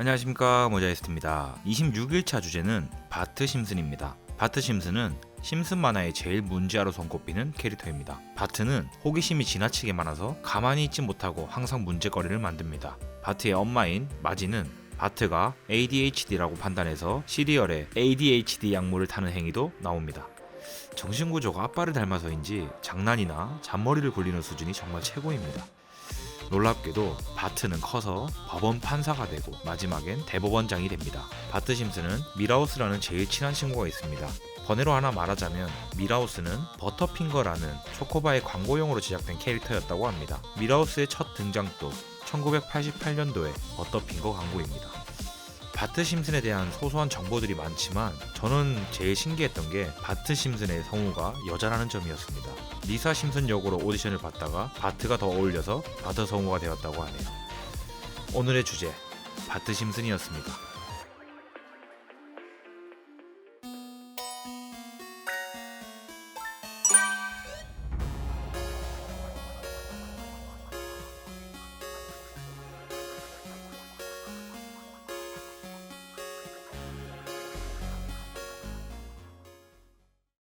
안녕하십니까 모자이스트입니다. 26일차 주제는 바트 심슨입니다. 바트 심슨은 심슨 만화의 제일 문제아로 손꼽히는 캐릭터입니다. 바트는 호기심이 지나치게 많아서 가만히 있지 못하고 항상 문제거리를 만듭니다. 바트의 엄마인 마지는 바트가 ADHD라고 판단해서 시리얼에 ADHD 약물을 타는 행위도 나옵니다. 정신구조가 아빠를 닮아서인지 장난이나 잔머리를 굴리는 수준이 정말 최고입니다. 놀랍게도 바트는 커서 법원 판사가 되고 마지막엔 대법원장이 됩니다. 바트 심슨은 미라우스라는 제일 친한 친구가 있습니다. 번외로 하나 말하자면 미라우스는 버터핑거라는 초코바의 광고용으로 제작된 캐릭터였다고 합니다. 미라우스의 첫 등장도 1988년도에 버터핑거 광고입니다. 바트 심슨에 대한 소소한 정보들이 많지만 저는 제일 신기했던 게 바트 심슨의 성우가 여자라는 점이었습니다. 리사 심슨 역으로 오디션을 봤다가 바트가 더 어울려서 바트 성우가 되었다고 하네요. 오늘의 주제 바트 심슨이었습니다.